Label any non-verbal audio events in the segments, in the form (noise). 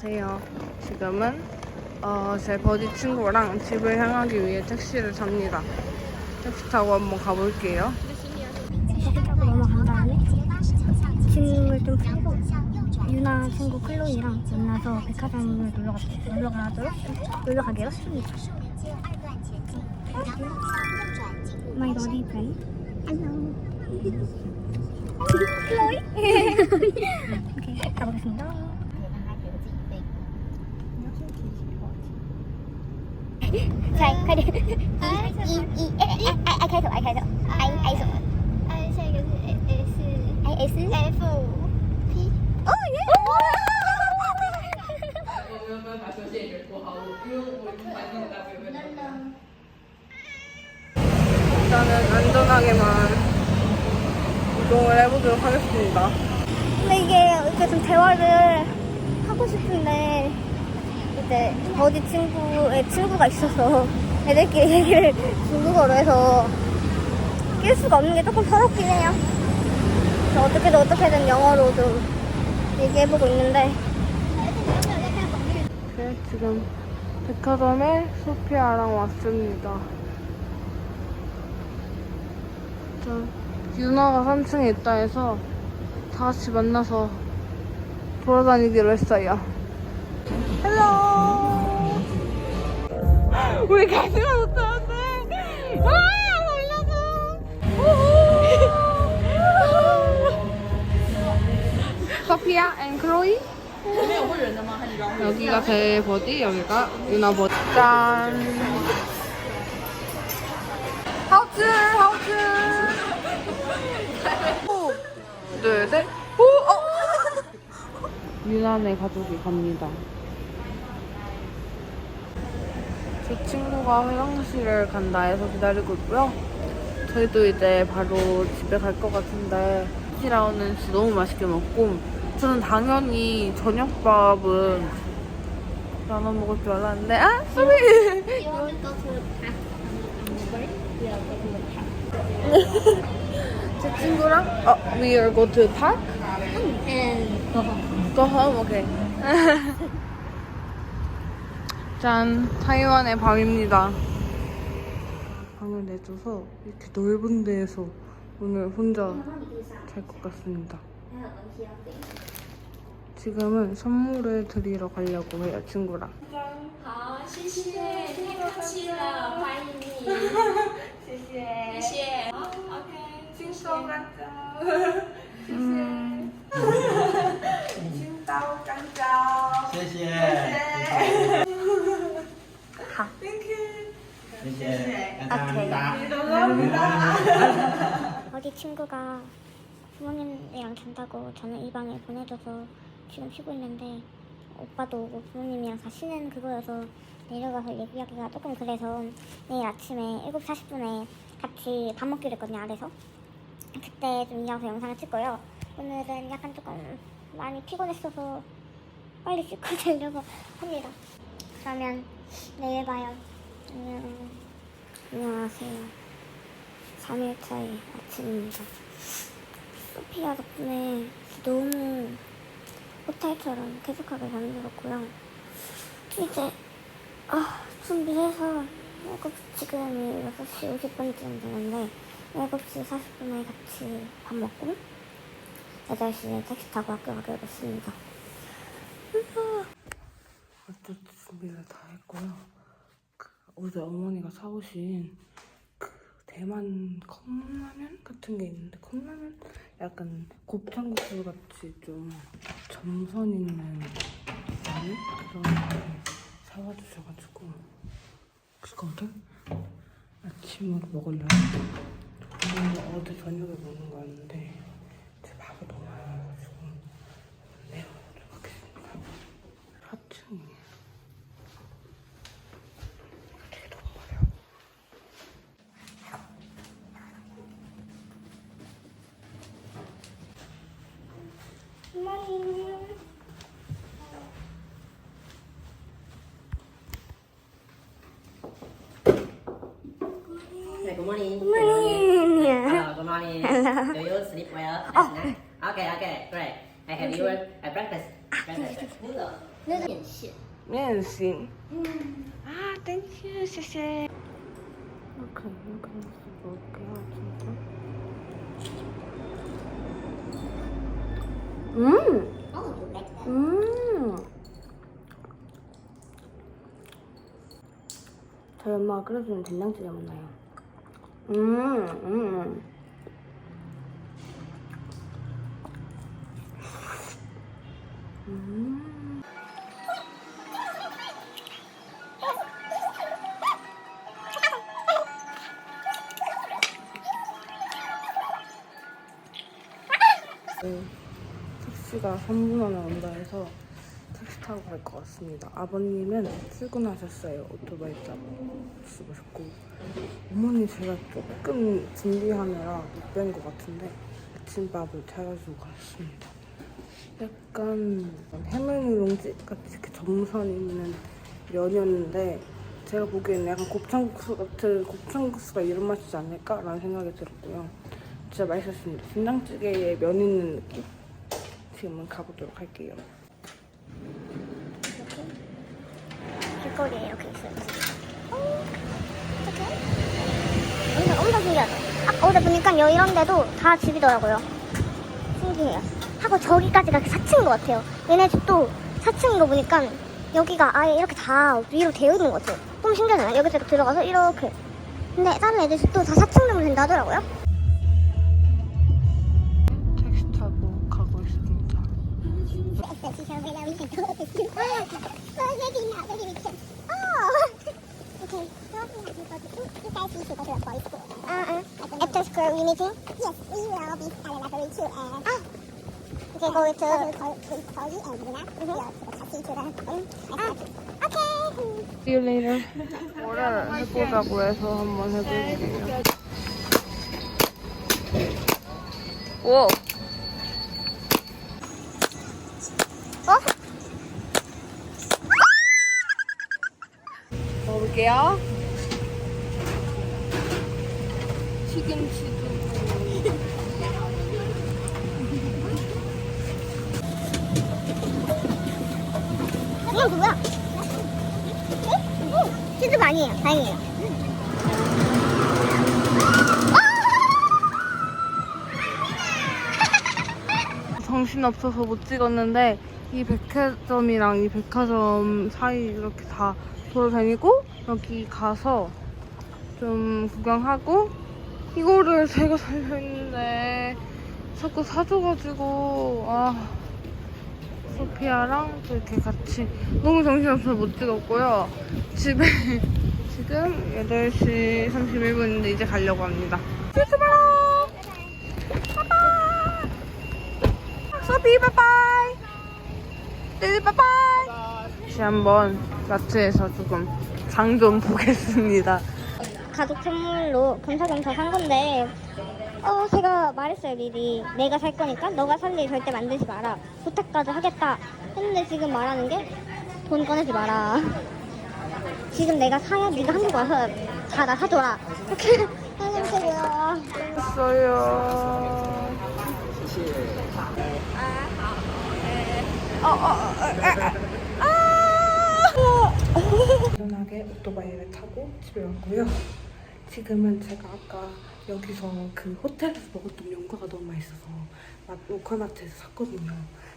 안녕하세요. 지금은 어, 제 버디 친구랑 집을 향하기 위해 택시를 탑니다. 택시 타고 한번 가볼게요. 택시 타고 넘어간 다음에 짐을 좀 풀고 유나 친구 클로이랑 만나서 백화점을 놀러 가 놀러 가도록 놀러 가기로 했습니다. My body friend. (laughs) 클로이. (laughs) 오케이 가보겠습니다. 자,快点。一一一，哎哎哎哎，开头，哎开头，I I 什么 I 下一个是 S ？I S。 F P，哦耶！ 일단은 안전하게만 이동을 해보도록 하겠습니다. 근데 이게 이렇게 좀 대화를 하고 싶은데 이제 어디 친구의 친구가 있어서 애들끼리 얘기를 중국어로 해서 낄 수가 없는 게 조금 서럽긴 해요. 그래서 어떻게든 어떻게든 영어로 좀 얘기해보고 있는데 네, 지금 백화점에 소피아랑 왔습니다. 저 유나가 3층에 있다 해서 다 같이 만나서 돌아다니기로 했어요. 우리 가지가 못하는데! 아! 살려줘! 소피아 앤 클로이? 여기가 제 버디, 여기가 유나 버디. 짠! 하우츠! 하우츠! 오! 둘, 셋! 오! 어! (laughs) 유나네 가족이 갑니다. 제 친구가 화장실을 간다 해서 기다리고 있고요. 저희도 이제 바로 집에 갈 것 같은데 치라오는 진짜 너무 맛있게 먹고 저는 당연히 저녁밥은 나눠 먹을 줄 알았는데 아 소리. 제 친구랑 어 we are go to park And go home. go home okay 짠 타이완의 밤입니다 방을 내줘서 이렇게 넓은 데에서 오늘 혼자 잘 것 같습니다 지금은 선물을 드리러 가려고 해요 친구랑 好，谢谢，太客气了，欢迎你，谢谢，谢谢。好，OK，谢谢。 음, (laughs) 예. 감사합니다. 감사합니다. 어디 친구가 부모님이랑 잔다고 저는 이 방에 보내줘서 지금 쉬고 있는데 오빠도 오고 부모님이랑 가시는 그거여서 내려가서 얘기하기가 조금 그래서 내일 아침에 7시 40분에 같이 밥 먹기로 했거든요 아래서. 그때 좀 이어서 영상을 찍고요. 오늘은 약간 조금 많이 피곤했어서 빨리 씻고 (laughs) 자려고 합니다. 그러면 내일 봐요. 안녕. 안녕하세요 3일차의 아침입니다. 소피아 덕분에 너무 호텔처럼 쾌적하게 잠들었고요. 이제 아, 준비해서 7시, 지금이 6시 50분쯤 되는데 7시 40분에 같이 밥 먹고 8시에 택시 타고 학교 가기로 했습니다. 어쩔 준비를 다 했고요. 그 어제 어머니가 사오신 그 대만 컵라면 같은 게 있는데 컵라면? 약간 곱창국수 같이 좀 점선 있는 라면 그런 거 사와 주셔가지고 그거를 아침으로 먹으려고 오늘 어제 저녁에 먹는 거였는데 제 밥을 너무 많이 먹어가지고 내려놓도록 하겠습니다. 4층이에요. 되게 너무 많아요. Hey, good morning. Good morning. Uh, good morning. Do you sleep well last night? Okay, okay, great. I have you a breakfast. Breakfast. 面线。面心。啊，thank you，谢谢。我可能可能是不给我听过。嗯 Oh, you like that? 음. 저희 엄마가 끓여주는 된장찌개 맛나요. 음, 음. 택시가 3분 안에 온다 해서 택시 타고 갈 것 같습니다. 아버님은 출근하셨어요. 오토바이 타고 쓰고 어머니 제가 조금 준비하느라 못 뵌 것 같은데 아침밥을 차려주고 갔습니다. 약간 해물누룽지 같이 이렇게 점선 있는 면이었는데 제가 보기에는 약간 곱창국수 같은 곱창국수가 이런 맛이지 않을까라는 생각이 들었고요. 진짜 맛있었습니다. 된장찌개에 면 있는 느낌? 지금은 가보도록 할게요. 길거리에 이렇게 있어요. 어, 어떡해? 엄청, 엄청 신기하죠? 아까 어제 보니까 여 이런 데도 다 집이더라고요. 신기해요. 하고 저기까지가 4층인 것 같아요. 얘네 집도 4층인 거 보니까 여기가 아예 이렇게 다 위로 되어 있는 것 같아요. 너무 신기하잖아요. 여기서 들어가서 이렇게. 근데 다른 애들 집도 다 4층 정도 된다 하더라고요. 택시 타고 가고 있습니다. After school we meeting? Yes, we will be at the library too. And ah. Okay, go to Chloe and Luna. We are 같이 들어가요. Okay. See you later. 뭐를 해보자고 해서 한번 해볼게요. 오! 어? 먹어볼게요. 튀김치 이건 누구야? 응? 치즈가 아니에요. 다행이에요. 정신 없어서 못 찍었는데 이 백화점이랑 이 백화점 사이 이렇게 다 돌아다니고 여기 가서 좀 구경하고 이거를 제가 살려 했는데 자꾸 사줘가지고 아 소피아랑 또 이렇게 같이 너무 정신없어서 못 찍었고요. 집에 (laughs) 지금 8시 31분인데 이제 가려고 합니다. 출발! 소피 바이바이! 네 바이바이! 다시 한번 마트에서 조금 장 좀 (laughs) 보겠습니다. 가족 선물로 겸사겸사 산 건데 어 제가 말했어요 미리. 내가 살 거니까 너가 살일 절대 만들지 마라. 부탁까지 하겠다. 했는데 지금 말하는 게 돈 꺼내지 마라. (laughs) 지금 내가 사야 네가 한국 와서 다 나 사줘라. 이렇게 하는 거고요. 했어요 안전하게 오토바이를 타고 집에 왔고요. 지금은 제가 아까 여기서 그 호텔에서 먹었던 연과가 너무 맛있어서 마- 로컬마트에서 샀거든요.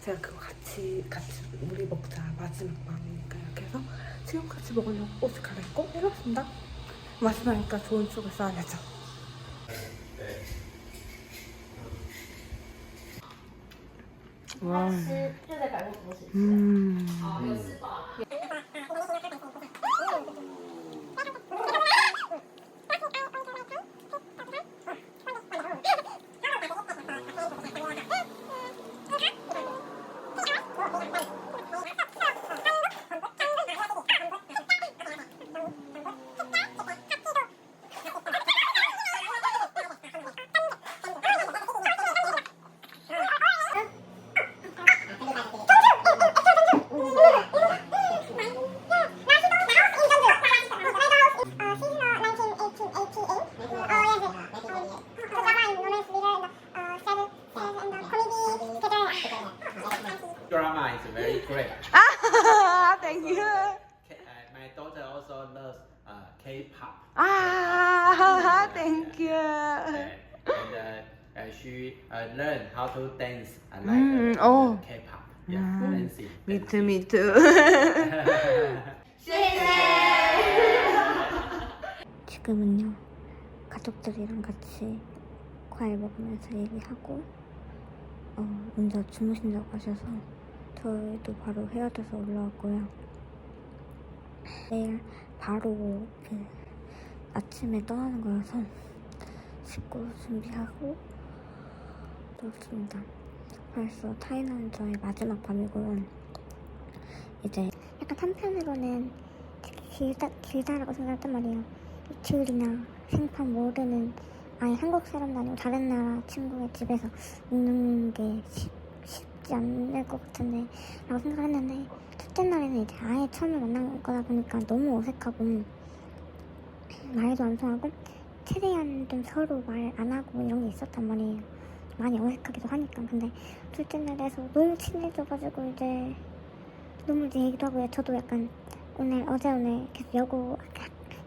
제가 그거 같이 같이 우리 먹자 마지막 밤이니까 이렇게 해서 지금 같이 먹으려고 옷을 갈아입고 해봤습니다. 마지막이니까 좋은 추억을 쌓아야죠. 와. 음. K-pop. 아, thank you. And uh, uh, she uh, learned how to dance uh, like Mm, uh, oh. K-pop. Yeah, dancing. Me too, me too. 지금은요 가족들이랑 같이 과일 먹으면서 얘기하고 어, 먼저 주무신다고 하셔서 저희도 바로 헤어져서 올라왔고요 내일 바로 그 아침에 떠나는 거라서 씻고 준비하고 그렇습니다. 벌써 타이난 저의 마지막 밤이고요 이제 약간 한편으로는 길다, 길다라고 생각했단 말이에요. 이틀이나 생판 모르는 아예 한국 사람도 아니고 다른 나라 친구의 집에서 있는 게 쉽, 쉽지 않을 것 같은데 라고 생각했는데 첫째 날에는 이제 아예 처음에 만난 거다 보니까 너무 어색하고 말도 안 통하고 최대한 좀 서로 말 안 하고 이런 게 있었단 말이에요 많이 어색하기도 하니까 근데 둘째 날에서 너무 친해져가지고 이제 너무 이제 얘기도 하고요 저도 약간 오늘 어제 오늘 계속 여고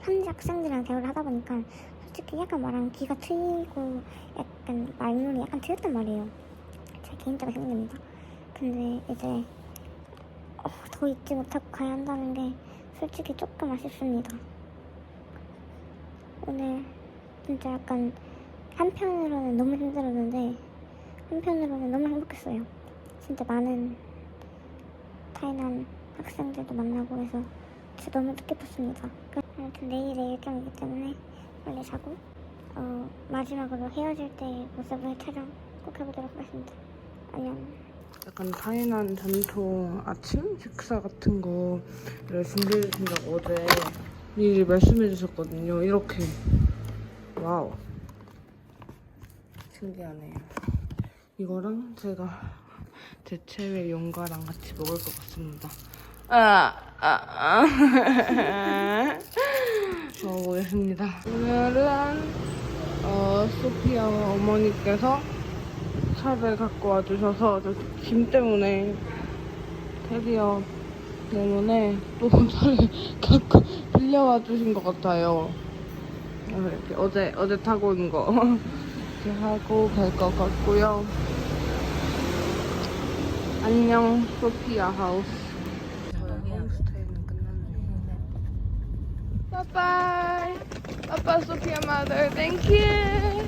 현지 학생들이랑 대화를 하다 보니까 솔직히 약간 말하면 귀가 트이고 약간 말문이 약간 트였단 말이에요. 제 개인적인 생각입니다. 근데 이제 어, 더 잊지 못하고 가야 한다는 게 솔직히 조금 아쉽습니다. 오늘 진짜 약간 한편으로는 너무 힘들었는데 한편으로는 너무 행복했어요. 진짜 많은 타이난 학생들도 만나고 해서 진짜 너무 뜻깊었습니다. 아무튼 내일의 일정이기 때문에 빨리 자고 어, 마지막으로 헤어질 때 모습을 촬영 꼭 해보도록 하겠습니다. 안녕. 약간 타이난 전통 아침 식사 같은 거를 준비해 주신다고 어제 미리 말씀해 주셨거든요. 이렇게 와우 신기하네요. 이거랑 제가 제 최애 용가랑 같이 먹을 것 같습니다. 아, 아, 아. (laughs) 먹어보겠습니다. 오늘은 어, 소피아 어머니께서 차를 갖고 와주셔서 저짐 때문에 드디어 때문에 또 차를 (laughs) 갖고 빌려와 주신 것 같아요. 이렇게 어제 어제 타고 온 거 이렇게 하고 갈 것 같고요. 안녕 소피아 하우스. 저희 홈스테이는 끝났네요. 빠빠이. 빠빠 소피아 마더. 땡큐.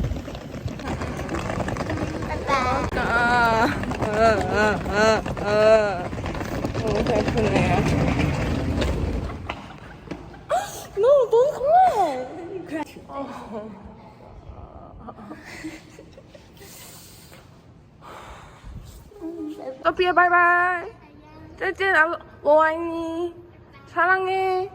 아, 아, 아, 아, 아. 너무 슬프네요. No, don't cry. 소피아 바이바이. 짜잔, 아, 뭐 아니 사랑해.